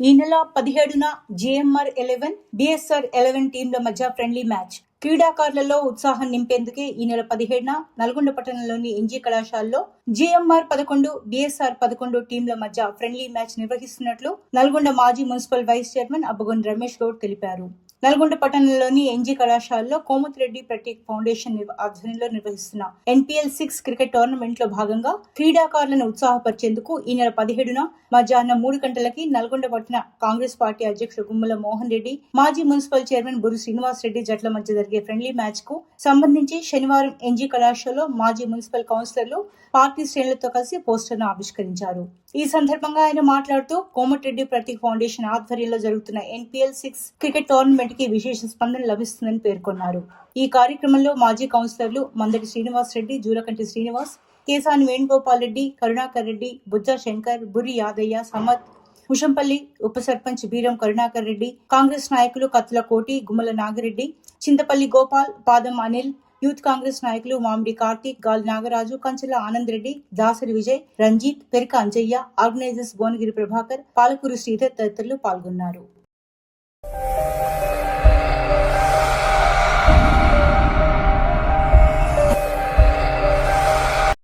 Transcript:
ఈ నెల పదిహేడున జిఎంఆర్ ఎలెవెన్ బిఎస్ఆర్ ఎలెవెన్ టీంల మధ్య ఫ్రెండ్లీ మ్యాచ్. క్రీడాకారులలో ఉత్సాహం నింపేందుకే ఈ నెల పదిహేడున నల్గొండ పట్టణంలోని ఎన్జీ కళాశాలలో జిఎంఆర్ పదకొండు బిఎస్ఆర్ పదకొండు టీంల మధ్య ఫ్రెండ్లీ మ్యాచ్ నిర్వహిస్తున్నట్లు నల్గొండ మాజీ municipal vice chairman Abbagonda Ramesh Goud తెలిపారు. నల్గొండ పట్టణంలోని ఎన్జీ కళాశాలలో కోమతిరెడ్డి ప్రత్యేక ఫౌండేషన్ ఆధ్వర్యంలో నిర్వహిస్తున్న ఎన్పిఎల్ సిక్స్ క్రికెట్ టోర్నమెంట్లో భాగంగా క్రీడాకారులను ఉత్సాహపరిచేందుకు ఈ నెల పదిహేడున మధ్యాహ్నం మూడు గంటలకి నల్గొండ పట్టణ కాంగ్రెస్ పార్టీ అధ్యక్షుడు గుమ్మల మోహన్ రెడ్డి మాజీ మున్సిపల్ చైర్మన్ బురు శ్రీనివాస్ రెడ్డి జట్ల మధ్య జరిగే ఫ్రెండ్లీ మ్యాచ్కు సంబంధించి శనివారం ఎన్జీ కళాశాలలో మాజీ మున్సిపల్ కౌన్సిలర్లు పార్టీ శ్రేణులతో కలిసి పోస్టర్ను ఆవిష్కరించారు. ఈ సందర్భంగా ఆయన మాట్లాడుతూ కోమటిరెడ్డి ప్రతీక్ ఫౌండేషన్ ఆధ్వర్యంలో జరుగుతున్న ఎన్పిఎల్ సిక్స్ క్రికెట్ టోర్నమెంట్ వీటికి విశేష స్పందన లభిస్తుందని పేర్కొన్నారు. ఈ కార్యక్రమంలో మాజీ కౌన్సిలర్లు మందటి శ్రీనివాస్ రెడ్డి జూలకంటి శ్రీనివాస్ కేసాని వేణుగోపాల్ రెడ్డి కరుణాకర్ రెడ్డి బుజ్జా శంకర్ బురి యాదయ్య సమత్ ముషంపల్లి ఉప సర్పంచ్ బీరం కరుణాకర్ రెడ్డి కాంగ్రెస్ నాయకులు కత్తుల కోటి గుమ్మల నాగిరెడ్డి చింతపల్లి గోపాల్ పాదం అనిల్ యూత్ కాంగ్రెస్ నాయకులు మామిడి కార్తీక్ గాలి నాగరాజు కంచెల ఆనంద్ రెడ్డి దాసరి విజయ్ రంజిత్ పెరిక అంజయ్య ఆర్గనైజర్స్ భువనగిరి ప్రభాకర్ పాలకూరు శ్రీధర్ తదితరులు పాల్గొన్నారు.